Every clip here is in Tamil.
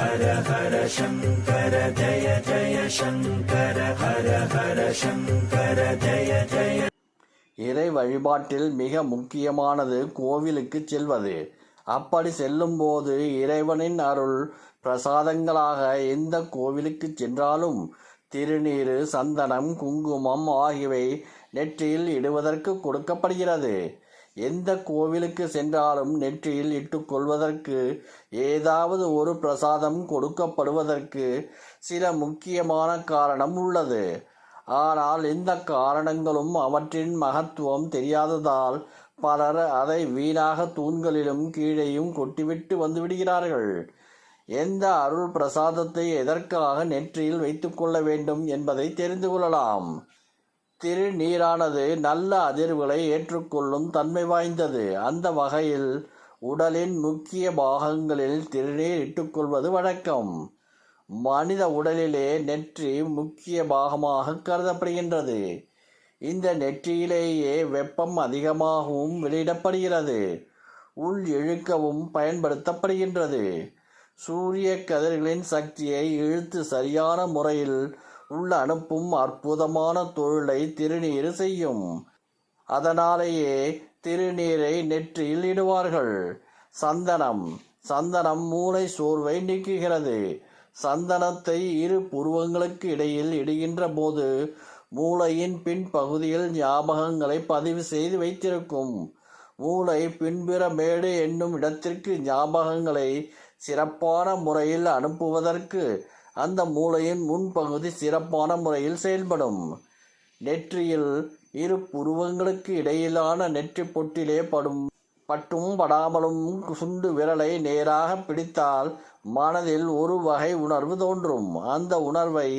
ஹர ஹர சங்கர ஜய ஜய சங்கர ஹர ஹர சங்கர ஜய ஜய. இறை வழிபாட்டில் மிக முக்கியமானது கோவிலுக்கு செல்வது. அப்படி செல்லும்போது இறைவனின் அருள் பிரசாதங்களாக எந்த கோவிலுக்கு சென்றாலும் திருநீறு சந்தனம் குங்குமம் ஆகியவை நெற்றியில் இடுவதற்கு கொடுக்கப்படுகிறது. எந்த கோவிலுக்கு சென்றாலும் நெற்றியில் இட்டுக்கொள்வதற்கு ஏதாவது ஒரு பிரசாதம் கொடுக்கப்படுவதற்கு சில முக்கியமான காரணம் உள்ளது. ஆனால் இந்த காரணங்களும் அவற்றின் மகத்துவம் தெரியாததால் பலர் அதை வீணாக தூண்களிலும் கீழேயும் கொட்டிவிட்டு வந்து விடுகிறார்கள் எந்த அருள் பிரசாதத்தை எதற்காக நெற்றியில் வைத்துக்கொள்ள வேண்டும் என்பதை தெரிந்து கொள்ளலாம். திருநீரானது நல்ல அதிர்வுகளை ஏற்றுக்கொள்ளும் தன்மை வாய்ந்தது. அந்த வகையில் உடலின் முக்கிய பாகங்களில் திருநீர் இட்டுக்கொள்வது வழக்கம். மனித உடலிலே நெற்றி முக்கிய பாகமாக கருதப்படுகின்றது. இந்த நெற்றியிலேயே வெப்பம் அதிகமாகவும் வெளியிடப்படுகிறது. உள் இழுக்கவும் பயன்படுத்தப்படுகின்றது. சூரிய கதிர்களின் சக்தியை இழுத்து சரியான முறையில் உள்ள அனுப்பும் அற்புதமான தொழிலை திருநீர் செய்யும். அதனாலேயே திருநீரை நெற்றியில் இடுவார்கள். சந்தனம் சந்தனம் மூளை சோர்வை நீக்குகிறது. சந்தனத்தை இரு புருவங்களுக்கு இடையில் இடுகின்ற போது மூளையின் பின்பகுதியில் ஞாபகங்களை பதிவு செய்து வைத்திருக்கும். மூளை பின்புற மேடு என்னும் இடத்திற்கு ஞாபகங்களை சிறப்பான முறையில் அனுப்புவதற்கு அந்த மூளையின் முன்பகுதி சிறப்பான முறையில் செயல்படும். நெற்றியில் இரு புருவங்களுக்கு இடையிலான நெற்றி பொட்டிலே படும் பட்டும் படாமலும் சுண்டு விரலை நேராக பிடித்தால் மனதில் ஒரு வகை உணர்வு தோன்றும். அந்த உணர்வை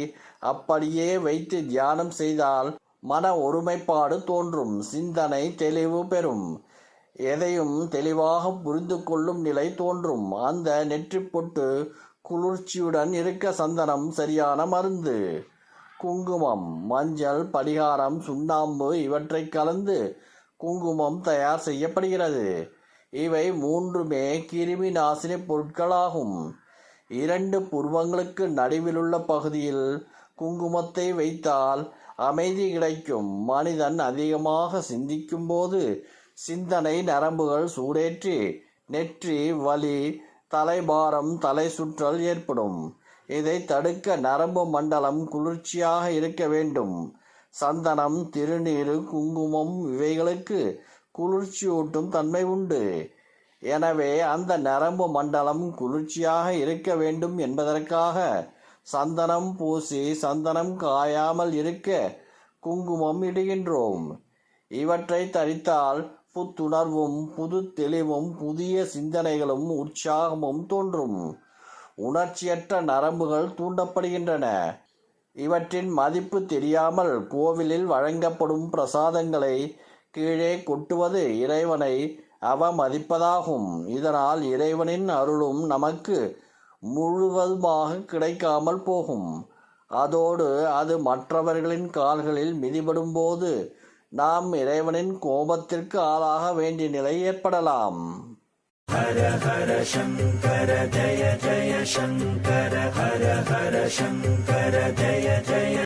அப்படியே வைத்து தியானம் செய்தால் மன ஒருமைப்பாடு தோன்றும். சிந்தனை தெளிவு பெறும். எதையும் தெளிவாக புரிந்து கொள்ளும் நிலை தோன்றும். அந்த நெற்றி பொட்டு குளிர்ச்சியுடன் இருக்க சந்தனம் சரியான மருந்து. குங்குமம் மஞ்சள் படிகாரம் சுண்ணாம்பு இவற்றை கலந்து குங்குமம் தயார் செய்யப்படுகிறது. இவை மூன்றுமே கிருமி நாசினி பொருட்களாகும். இரண்டு புருவங்களுக்கு நடுவிலுள்ள பகுதியில் குங்குமத்தை வைத்தால் அமைதி கிடைக்கும். மனிதன் அதிகமாக சிந்திக்கும் போது சிந்தனை நரம்புகள் சூடேற்றி நெற்றி வலி தலைபாரம் தலை சுற்றல் ஏற்படும். இதை தடுக்க நரம்பு மண்டலம் குளிர்ச்சியாக இருக்க வேண்டும். சந்தனம் திருநீரு குங்குமம் இவைகளுக்கு குளிர்ச்சியூட்டும் தன்மை உண்டு. எனவே அந்த நரம்பு மண்டலம் குளிர்ச்சியாக இருக்க வேண்டும் என்பதற்காக சந்தனம் பூசி சந்தனம் காயாமல் இருக்க குங்குமம் இடுகின்றோம். இவற்றை தரித்தால் புத்துணர்வும் புது தெளிவும் புதிய சிந்தனைகளும் உற்சாகமும் தோன்றும். உணர்ச்சியற்ற நரம்புகள் தூண்டப்படுகின்றன. இவற்றின் மதிப்பு தெரியாமல் கோவிலில் வழங்கப்படும் பிரசாதங்களை கீழே கொட்டுவது இறைவனை அவமதிப்பதாகும். இதனால் இறைவனின் அருளும் நமக்கு முழுவதுமாக கிடைக்காமல் போகும். அதோடு அது மற்றவர்களின் கால்களில் மிதிபடும் போது நாம் இறைவனின் கோபத்திற்கு ஆளாக வேண்டிய நிலை ஏற்படலாம். ஹர ஹர சங்கர ஜய ஜய சங்கர ஹர ஹர சங்கர ஜய ஜய